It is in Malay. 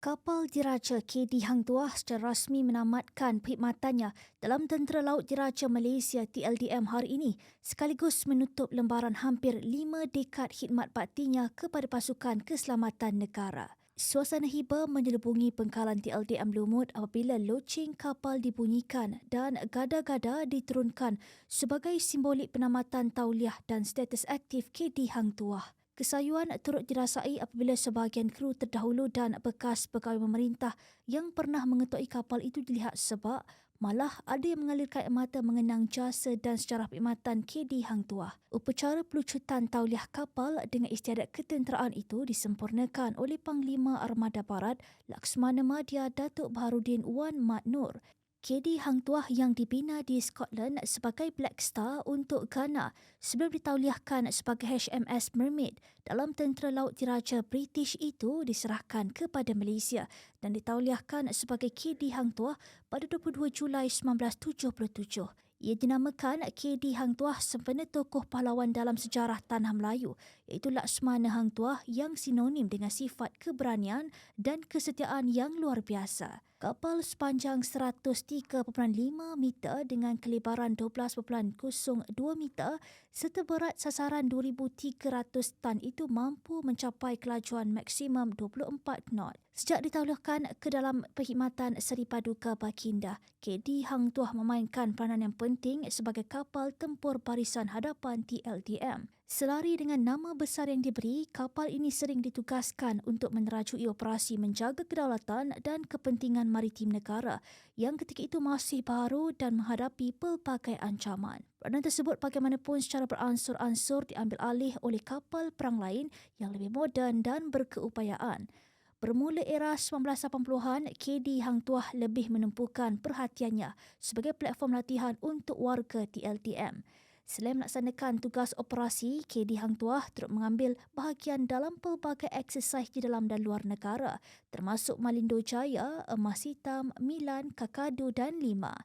Kapal diraja KD Hang Tuah secara rasmi menamatkan perkhidmatannya dalam Tentera Laut Diraja Malaysia TLDM hari ini sekaligus menutup lembaran hampir lima dekad khidmat baktinya kepada pasukan keselamatan negara. Suasana hiba menyelubungi pengkalan TLDM Lumut apabila loceng kapal dibunyikan dan gada-gada diturunkan sebagai simbolik penamatan tauliah dan status aktif KD Hang Tuah. Kesayuan turut dirasai apabila sebahagian kru terdahulu dan bekas pegawai pemerintah yang pernah mengetuai kapal itu dilihat sebab malah ada yang mengalirkan air mata mengenang jasa dan sejarah perkhidmatan KD Hang Tuah. Upacara pelucutan tauliah kapal dengan istiadat ketenteraan itu disempurnakan oleh Panglima Armada Barat Laksmana Madya Datuk Baharudin Wan Mat Nur KD Hang Tuah yang dibina di Scotland sebagai Black Star untuk Ghana sebelum ditauliahkan sebagai HMS Mermaid dalam Tentera Laut Diraja British itu diserahkan kepada Malaysia dan ditauliahkan sebagai KD Hang Tuah pada 22 Julai 1977. Ia dinamakan KD Hang Tuah sempena tokoh pahlawan dalam sejarah Tanah Melayu iaitu Laksmana Hang Tuah yang sinonim dengan sifat keberanian dan kesetiaan yang luar biasa. Kapal sepanjang 103.5 meter dengan kelebaran 12.02 meter serta berat sasaran 2,300 tan itu mampu mencapai kelajuan maksimum 24 knot. Sejak ditauliahkan ke dalam perkhidmatan Seri Paduka Baginda, KD Hang Tuah memainkan peranan yang penting sebagai kapal tempur barisan hadapan TLDM. Selari dengan nama besar yang diberi, kapal ini sering ditugaskan untuk menerajui operasi menjaga kedaulatan dan kepentingan maritim negara yang ketika itu masih baru dan menghadapi pelbagai ancaman. Peranan tersebut bagaimanapun secara beransur-ansur diambil alih oleh kapal perang lain yang lebih moden dan berkeupayaan. Bermula era 1980-an, KD Hang Tuah lebih menempuhkan perhatiannya sebagai platform latihan untuk warga TLTM. Selain melaksanakan tugas operasi, KD Hang Tuah turut mengambil bahagian dalam pelbagai eksersis di dalam dan luar negara termasuk Malindo Jaya, Emas Hitam, Milan, Kakadu dan Lima.